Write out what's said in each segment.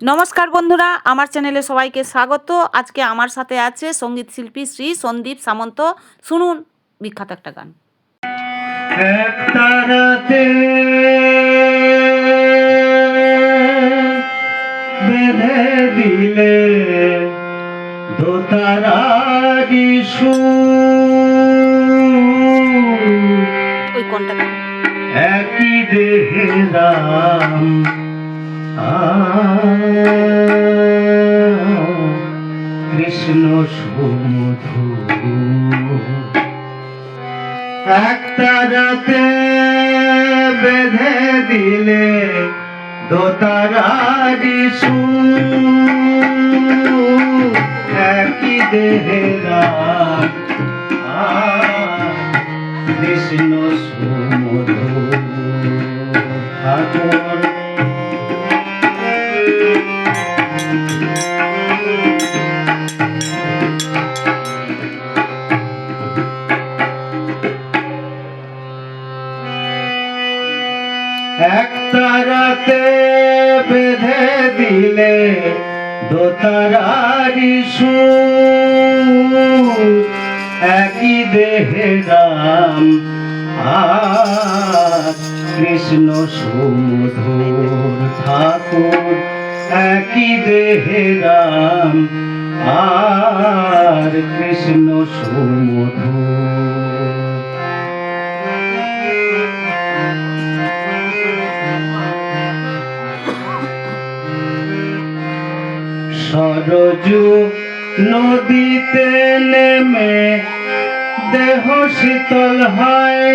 নমস্কার বন্ধুরা আমার চ্যানেলে সবাইকে স্বাগত। আজকে আমার সাথে আছে সংগীত শিল্পী শ্রী সন্দীপ সামন্ত। শুনুন বিখ্যাত একটা গান। একটা রাতে দিলে ওই কোনটা একই দেহে রাম কৃষ্ণ সুমধু। একটা রাতে বেঁধে দিলে দোতারারি একই দেহে রাম আ, কৃষ্ণ সুমধু। ঠাকুর দিলে দোতারারি সুর, একই দেহে রাম কৃষ্ণ সুমধুর ঠাকুর, একই দেহে রাম আর কৃষ্ণ সুমধুর সরজু নদীতে নেমে দেহ শীতল হয়।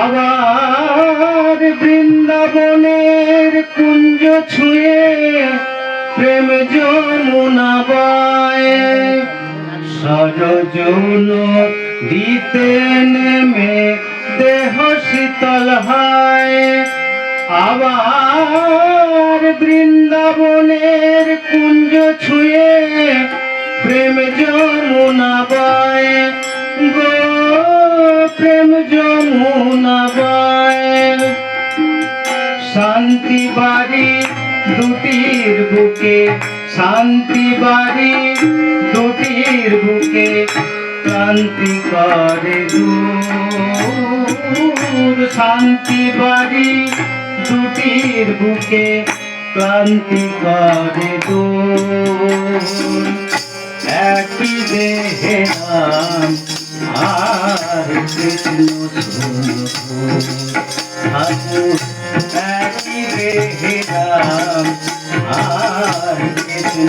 আবার বৃন্দাবনের কুঞ্জ ছুঁয়ে প্রেম যমুনা বয়। সরজু নদীতে নেমে দেহ শীতল হয়। আবার বৃন্দাবনের কুঞ্জ ছুঁয়ে প্রেম যমুনা বয়। গো, প্রেম যমুনা বয়। শান্তি বাড়ি দুটির বুকে, শান্তি বাড়ি দুটির বুকে ক্রান্তি করে দূর। শান্তি বাড়ি দুটির বুকে ক্লান্তি করে দূর একই দেহে আর কৃষ্ণ ঠাকুর একই দেহে আর কৃষ্ণ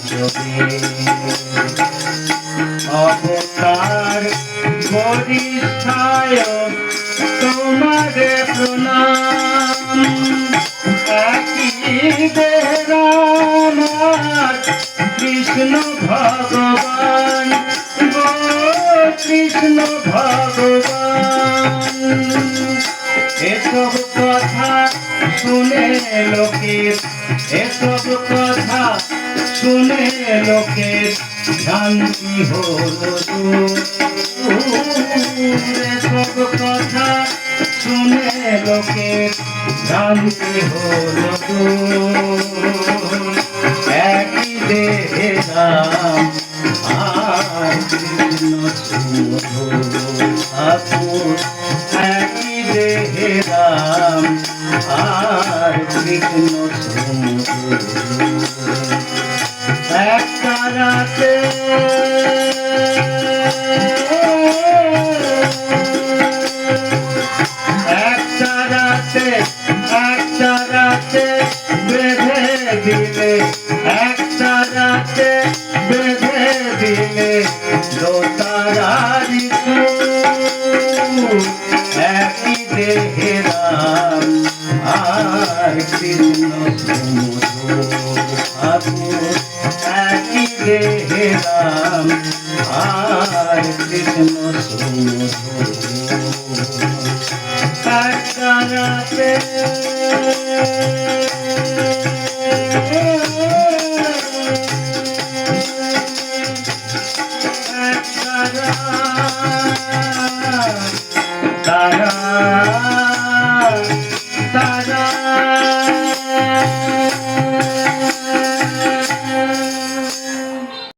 পঞ্চমী অবতার বরিষ্ঠায় তোমারে প্রণাম একই দেরামার কৃষ্ণ ভগবান? কৃষ্ণ ভগবান এসব কথা শুনে লোকের এসব লোকের শান্তি হলো। এসব কথা শুনে লোকের শান্তি হলো একই দেহে নাম আর ঠাকুর। একই দেহে কৃষ্ণ দোতারারি একই দেহে রাম আর কৃষ্ণ একই দেহে রাম আর Música